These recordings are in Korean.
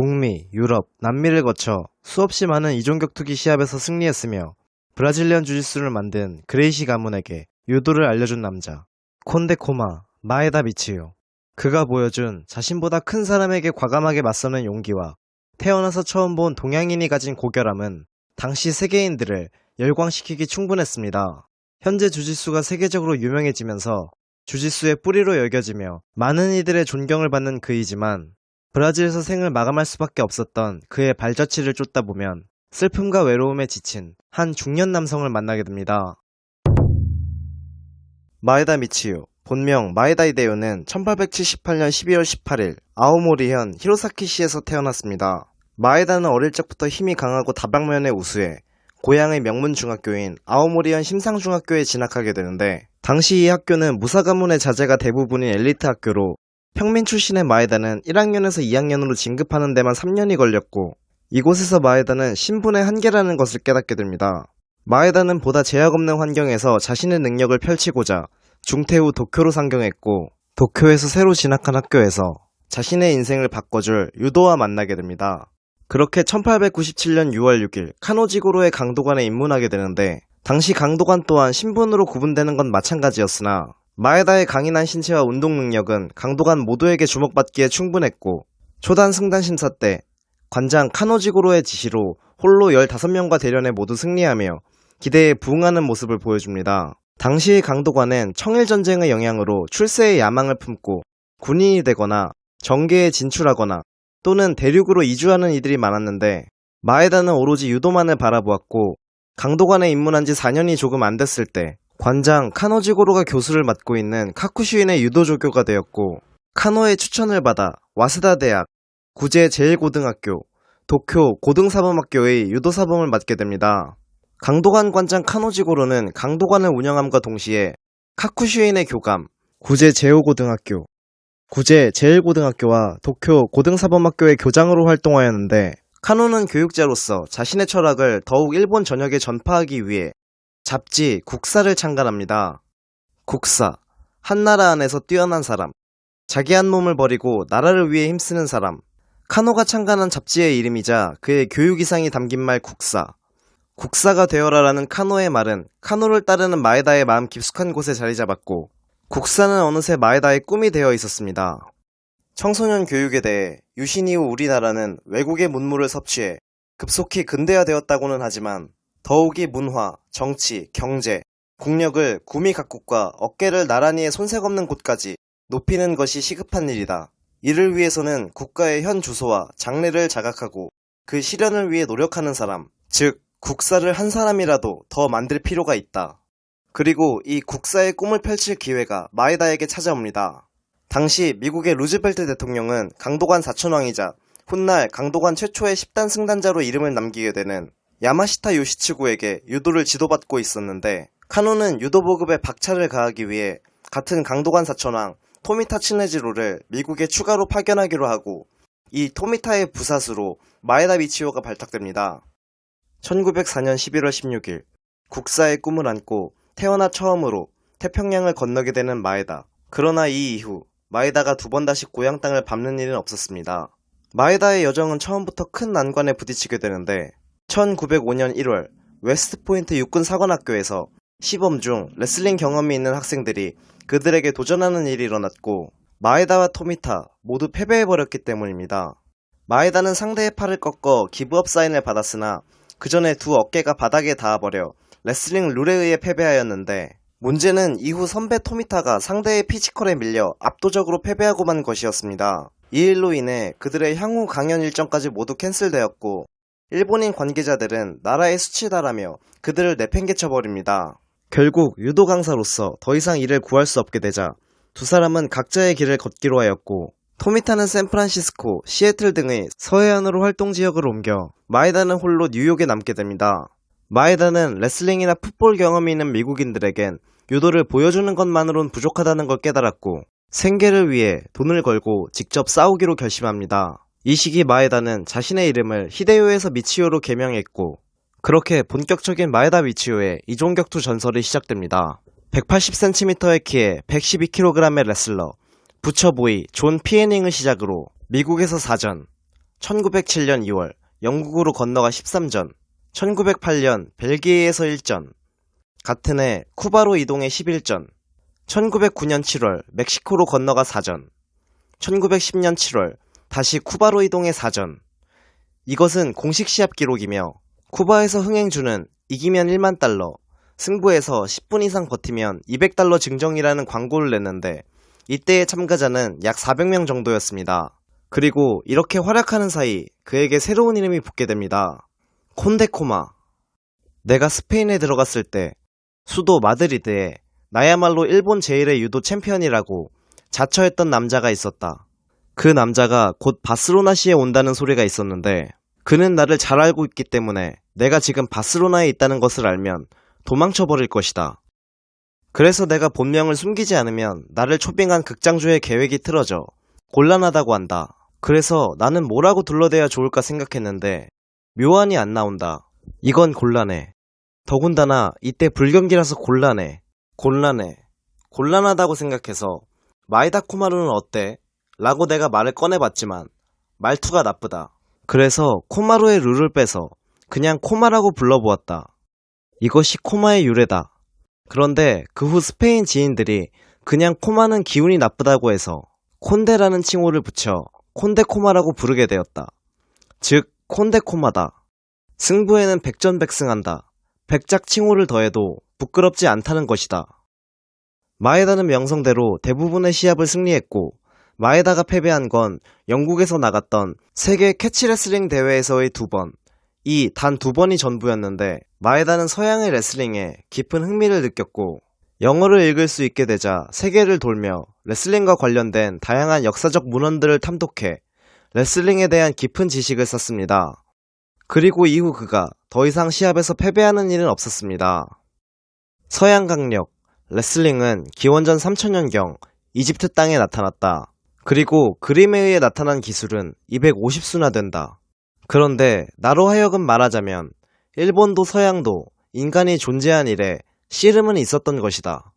북미, 유럽, 남미를 거쳐 수없이 많은 이종격투기 시합에서 승리했으며 브라질리언 주짓수를 만든 그레이시 가문에게 유도를 알려준 남자 콘데 코마 마에다 미치요. 그가 보여준 자신보다 큰 사람에게 과감하게 맞서는 용기와 태어나서 처음 본 동양인이 가진 고결함은 당시 세계인들을 열광시키기 충분했습니다. 현재 주짓수가 세계적으로 유명해지면서 주짓수의 뿌리로 여겨지며 많은 이들의 존경을 받는 그이지만 브라질에서 생을 마감할 수밖에 없었던 그의 발자취를 쫓다 보면 슬픔과 외로움에 지친 한 중년 남성을 만나게 됩니다. 마에다 미치요, 본명 마에다 이데요는 1878년 12월 18일 아오모리현 히로사키시에서 태어났습니다. 마에다는 어릴 적부터 힘이 강하고 다방면의 우수해 고향의 명문 중학교인 아오모리현 심상중학교에 진학하게 되는데 당시 이 학교는 무사 가문의 자제가 대부분인 엘리트 학교로 평민 출신의 마에다는 1학년에서 2학년으로 진급하는 데만 3년이 걸렸고 이곳에서 마에다는 신분의 한계라는 것을 깨닫게 됩니다. 마에다는 보다 제약 없는 환경에서 자신의 능력을 펼치고자 중퇴 후 도쿄로 상경했고 도쿄에서 새로 진학한 학교에서 자신의 인생을 바꿔줄 유도와 만나게 됩니다. 그렇게 1897년 6월 6일 카노지고로의 강도관에 입문하게 되는데 당시 강도관 또한 신분으로 구분되는 건 마찬가지였으나 마에다의 강인한 신체와 운동 능력은 강도관 모두에게 주목받기에 충분했고 초단 승단 심사 때 관장 카노지고로의 지시로 홀로 15명과 대련에 모두 승리하며 기대에 부응하는 모습을 보여줍니다. 당시 강도관은 청일전쟁의 영향으로 출세의 야망을 품고 군인이 되거나 정계에 진출하거나 또는 대륙으로 이주하는 이들이 많았는데 마에다는 오로지 유도만을 바라보았고 강도관에 입문한 지 4년이 조금 안 됐을 때 관장 카노지고로가 교수를 맡고 있는 카쿠슈인의 유도 조교가 되었고 카노의 추천을 받아 와스다 대학, 구제 제일고등학교, 도쿄 고등사범학교의 유도사범을 맡게 됩니다. 강도관 관장 카노지고로는 강도관을 운영함과 동시에 카쿠슈인의 교감, 구제 제오고등학교, 구제 제일고등학교와 도쿄 고등사범학교의 교장으로 활동하였는데 카노는 교육자로서 자신의 철학을 더욱 일본 전역에 전파하기 위해 잡지 국사를 창간합니다. 국사, 한나라 안에서 뛰어난 사람, 자기 한 몸을 버리고 나라를 위해 힘쓰는 사람, 카노가 창간한 잡지의 이름이자 그의 교육 이상이 담긴 말 국사, 국사가 되어라라는 카노의 말은 카노를 따르는 마에다의 마음 깊숙한 곳에 자리 잡았고 국사는 어느새 마에다의 꿈이 되어 있었습니다. 청소년 교육에 대해 유신 이후 우리나라는 외국의 문물을 섭취해 급속히 근대화되었다고는 하지만 더욱이 문화, 정치, 경제, 국력을 구미 각국과 어깨를 나란히해 손색 없는 곳까지 높이는 것이 시급한 일이다. 이를 위해서는 국가의 현 주소와 장래를 자각하고 그 실현을 위해 노력하는 사람, 즉 국사를 한 사람이라도 더 만들 필요가 있다. 그리고 이 국사의 꿈을 펼칠 기회가 마에다에게 찾아옵니다. 당시 미국의 루즈벨트 대통령은 강도관 사촌왕이자 훗날 강도관 최초의 10단 승단자로 이름을 남기게 되는 야마시타 요시츠구에게 유도를 지도받고 있었는데 카노는 유도 보급에 박차를 가하기 위해 같은 강도관 사촌왕 토미타 츠네지로를 미국에 추가로 파견하기로 하고 이 토미타의 부사수로 마에다 미치오가 발탁됩니다. 1904년 11월 16일 국사의 꿈을 안고 태어나 처음으로 태평양을 건너게 되는 마에다. 그러나 이 이후 마에다가 두 번 다시 고향 땅을 밟는 일은 없었습니다. 마에다의 여정은 처음부터 큰 난관에 부딪히게 되는데 1905년 1월 웨스트포인트 육군 사관학교에서 시범 중 레슬링 경험이 있는 학생들이 그들에게 도전하는 일이 일어났고 마에다와 토미타 모두 패배해버렸기 때문입니다. 마에다는 상대의 팔을 꺾어 기브업 사인을 받았으나 그 전에 두 어깨가 바닥에 닿아버려 레슬링 룰에 의해 패배하였는데 문제는 이후 선배 토미타가 상대의 피지컬에 밀려 압도적으로 패배하고 만 것이었습니다. 이 일로 인해 그들의 향후 강연 일정까지 모두 캔슬되었고 일본인 관계자들은 나라의 수치다라며 그들을 내팽개쳐버립니다. 결국 유도 강사로서 더 이상 일을 구할 수 없게 되자 두 사람은 각자의 길을 걷기로 하였고 토미타는 샌프란시스코, 시애틀 등의 서해안으로 활동 지역을 옮겨 마에다는 홀로 뉴욕에 남게 됩니다. 마에다는 레슬링이나 풋볼 경험이 있는 미국인들에겐 유도를 보여주는 것만으론 부족하다는 걸 깨달았고 생계를 위해 돈을 걸고 직접 싸우기로 결심합니다. 이 시기 마에다는 자신의 이름을 히데요에서 미치요로 개명했고 그렇게 본격적인 마에다 미치요의 이종격투 전설이 시작됩니다. 180cm의 키에 112kg의 레슬러 부처보이 존 피에닝을 시작으로 미국에서 4전, 1907년 2월 영국으로 건너가 13전, 1908년 벨기에에서 1전, 같은 해 쿠바로 이동해 11전, 1909년 7월 멕시코로 건너가 4전, 1910년 7월 다시 쿠바로 이동해 4전. 이것은 공식 시합 기록이며 쿠바에서 흥행주는 이기면 1만 달러, 승부에서 10분 이상 버티면 200달러 증정이라는 광고를 냈는데 이때의 참가자는 약 400명 정도였습니다. 그리고 이렇게 활약하는 사이 그에게 새로운 이름이 붙게 됩니다. 콘데코마. 내가 스페인에 들어갔을 때 수도 마드리드에 나야말로 일본 제1의 유도 챔피언이라고 자처했던 남자가 있었다. 그 남자가 곧 바스로나시에 온다는 소리가 있었는데 그는 나를 잘 알고 있기 때문에 내가 지금 바스로나에 있다는 것을 알면 도망쳐 버릴 것이다. 그래서 내가 본명을 숨기지 않으면 나를 초빙한 극장주의 계획이 틀어져 곤란하다고 한다. 그래서 나는 뭐라고 둘러대야 좋을까 생각했는데 묘안이 안 나온다. 이건 곤란해. 더군다나 이때 불경기라서 곤란해. 곤란해. 곤란하다고 생각해서 마이다 코마루는 어때? 라고 내가 말을 꺼내봤지만 말투가 나쁘다. 그래서 코마루의 룰을 빼서 그냥 코마라고 불러보았다. 이것이 코마의 유래다. 그런데 그 후 스페인 지인들이 그냥 코마는 기운이 나쁘다고 해서 콘데라는 칭호를 붙여 콘데코마라고 부르게 되었다. 즉 콘데코마다. 승부에는 백전백승한다. 백작 칭호를 더해도 부끄럽지 않다는 것이다. 마에다는 명성대로 대부분의 시합을 승리했고 마에다가 패배한 건 영국에서 나갔던 세계 캐치레슬링 대회에서의 두 번, 이 단 두 번이 전부였는데 마에다는 서양의 레슬링에 깊은 흥미를 느꼈고 영어를 읽을 수 있게 되자 세계를 돌며 레슬링과 관련된 다양한 역사적 문헌들을 탐독해 레슬링에 대한 깊은 지식을 쌓습니다. 그리고 이후 그가 더 이상 시합에서 패배하는 일은 없었습니다. 서양 강력, 레슬링은 기원전 3000년경 이집트 땅에 나타났다. 그리고 그림에 의해 나타난 기술은 250수나 된다. 그런데 나로 하여금 말하자면 일본도 서양도 인간이 존재한 이래 씨름은 있었던 것이다.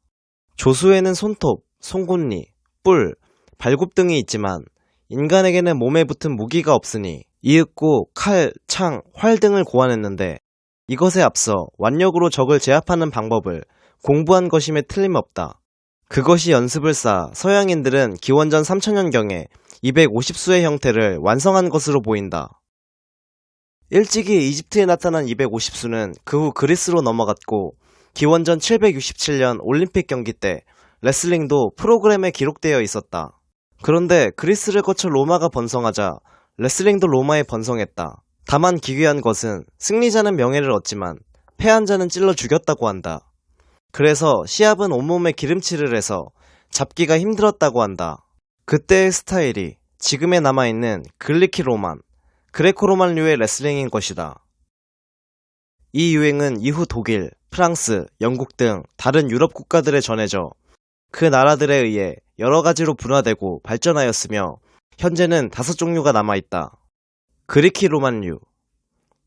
조수에는 손톱, 송곳니, 뿔, 발굽 등이 있지만 인간에게는 몸에 붙은 무기가 없으니 이윽고 칼, 창, 활 등을 고안했는데 이것에 앞서 완력으로 적을 제압하는 방법을 공부한 것임에 틀림없다. 그것이 연습을 쌓아 서양인들은 기원전 3000년경에 250수의 형태를 완성한 것으로 보인다. 일찍이 이집트에 나타난 250수는 그 후 그리스로 넘어갔고 기원전 767년 올림픽 경기 때 레슬링도 프로그램에 기록되어 있었다. 그런데 그리스를 거쳐 로마가 번성하자 레슬링도 로마에 번성했다. 다만 기괴한 것은 승리자는 명예를 얻지만 패한 자는 찔러 죽였다고 한다. 그래서 시합은 온몸에 기름칠을 해서 잡기가 힘들었다고 한다. 그때의 스타일이 지금에 남아있는 글리키 로만, 그레코 로만류의 레슬링인 것이다. 이 유행은 이후 독일, 프랑스, 영국 등 다른 유럽 국가들에 전해져 그 나라들에 의해 여러 가지로 분화되고 발전하였으며 현재는 다섯 종류가 남아있다. 그리키 로만류,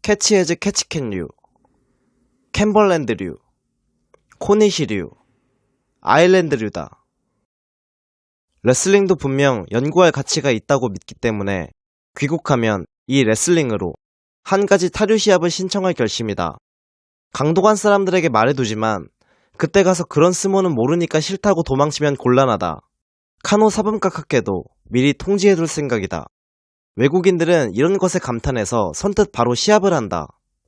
캐치헤즈 캐치캔류, 캠벌랜드류, 코니시류, 아일랜드류다. 레슬링도 분명 연구할 가치가 있다고 믿기 때문에 귀국하면 이 레슬링으로 한 가지 타류 시합을 신청할 결심이다. 강도관 사람들에게 말해두지만 그때 가서 그런 스모는 모르니까 싫다고 도망치면 곤란하다. 카노 사범각학계도 미리 통지해둘 생각이다. 외국인들은 이런 것에 감탄해서 선뜻 바로 시합을 한다.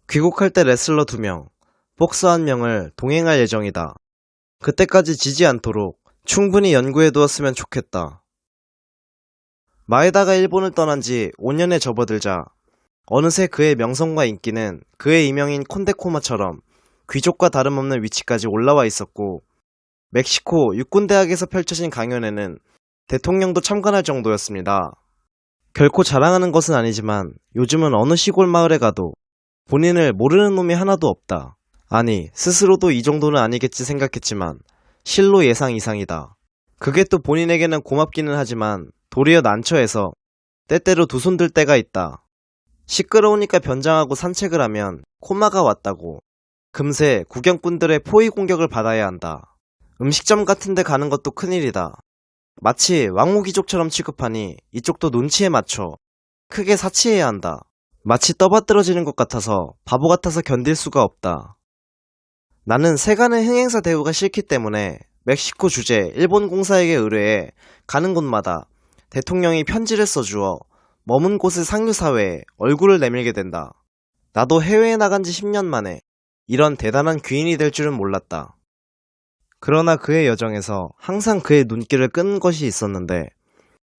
귀국할 때 레슬러 2명, 복서 1명을 동행할 예정이다. 그때까지 지지 않도록 충분히 연구해 두었으면 좋겠다. 마에다가 일본을 떠난 지 5년에 접어들자 어느새 그의 명성과 인기는 그의 이명인 콘데코마처럼 귀족과 다름없는 위치까지 올라와 있었고 멕시코 육군대학에서 펼쳐진 강연에는 대통령도 참관할 정도였습니다. 결코 자랑하는 것은 아니지만 요즘은 어느 시골 마을에 가도 본인을 모르는 놈이 하나도 없다. 아니, 스스로도 이 정도는 아니겠지 생각했지만 실로 예상 이상이다. 그게 또 본인에게는 고맙기는 하지만 도리어 난처해서 때때로 두 손 들 때가 있다. 시끄러우니까 변장하고 산책을 하면 코마가 왔다고. 금세 구경꾼들의 포위 공격을 받아야 한다. 음식점 같은 데 가는 것도 큰일이다. 마치 왕후귀족처럼 취급하니 이쪽도 눈치에 맞춰 크게 사치해야 한다. 마치 떠받들어지는 것 같아서 바보 같아서 견딜 수가 없다. 나는 세간의 흥행사 대우가 싫기 때문에 멕시코 주재 일본 공사에게 의뢰해 가는 곳마다 대통령이 편지를 써주어 머문 곳의 상류사회에 얼굴을 내밀게 된다. 나도 해외에 나간 지 10년 만에 이런 대단한 귀인이 될 줄은 몰랐다. 그러나 그의 여정에서 항상 그의 눈길을 끈 것이 있었는데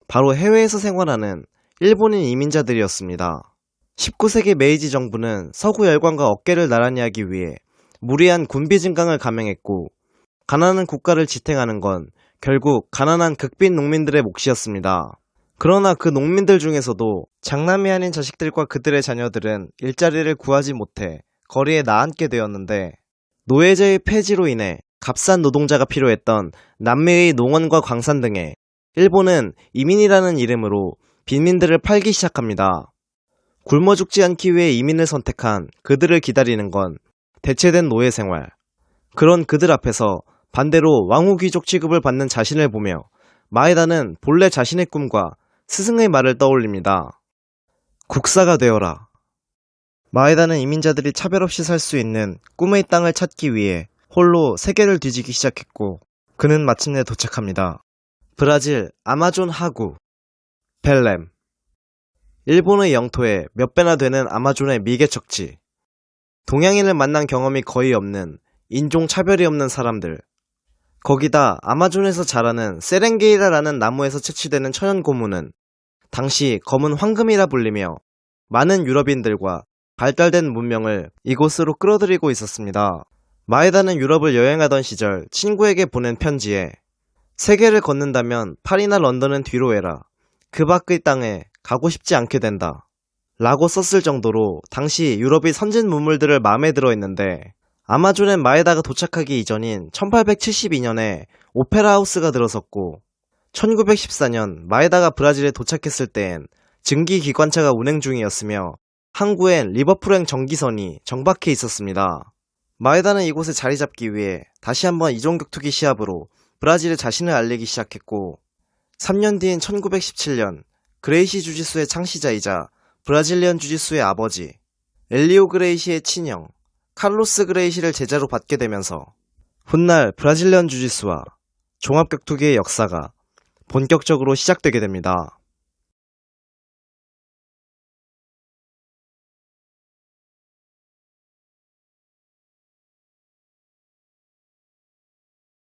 바로 해외에서 생활하는 일본인 이민자들이었습니다. 19세기 메이지 정부는 서구 열강과 어깨를 나란히 하기 위해 무리한 군비 증강을 감행했고 가난한 국가를 지탱하는 건 결국 가난한 극빈 농민들의 몫이었습니다. 그러나 그 농민들 중에서도 장남이 아닌 자식들과 그들의 자녀들은 일자리를 구하지 못해 거리에 나앉게 되었는데 노예제의 폐지로 인해 값싼 노동자가 필요했던 남미의 농원과 광산 등에 일본은 이민이라는 이름으로 빈민들을 팔기 시작합니다. 굶어 죽지 않기 위해 이민을 선택한 그들을 기다리는 건 대체된 노예 생활. 그런 그들 앞에서 반대로 왕후 귀족 취급을 받는 자신을 보며 마에다는 본래 자신의 꿈과 스승의 말을 떠올립니다. 국사가 되어라. 마에다는 이민자들이 차별 없이 살 수 있는 꿈의 땅을 찾기 위해 홀로 세계를 뒤지기 시작했고 그는 마침내 도착합니다. 브라질 아마존 하구 벨렘 일본의 영토에 몇 배나 되는 아마존의 미개척지 동양인을 만난 경험이 거의 없는 인종 차별이 없는 사람들 거기다 아마존에서 자라는 세렝게이라라는 나무에서 채취되는 천연 고무는 당시 검은 황금이라 불리며 많은 유럽인들과 발달된 문명을 이곳으로 끌어들이고 있었습니다. 마에다는 유럽을 여행하던 시절 친구에게 보낸 편지에 세계를 걷는다면 파리나 런던은 뒤로 해라. 그 밖의 땅에 가고 싶지 않게 된다. 라고 썼을 정도로 당시 유럽의 선진 문물들을 마음에 들어 했는데 아마존엔 마에다가 도착하기 이전인 1872년에 오페라 하우스가 들어섰고 1914년 마에다가 브라질에 도착했을 땐 증기 기관차가 운행 중이었으며 항구엔 리버풀행 전기선이 정박해 있었습니다. 마에다는 이곳에 자리 잡기 위해 다시 한번 이종격투기 시합으로 브라질에 자신을 알리기 시작했고 3년 뒤인 1917년 그레이시 주짓수의 창시자이자 브라질리언 주짓수의 아버지 엘리오 그레이시의 친형 카를로스 그레이시를 제자로 받게 되면서 훗날 브라질리언 주짓수와 종합격투기의 역사가 본격적으로 시작되게 됩니다.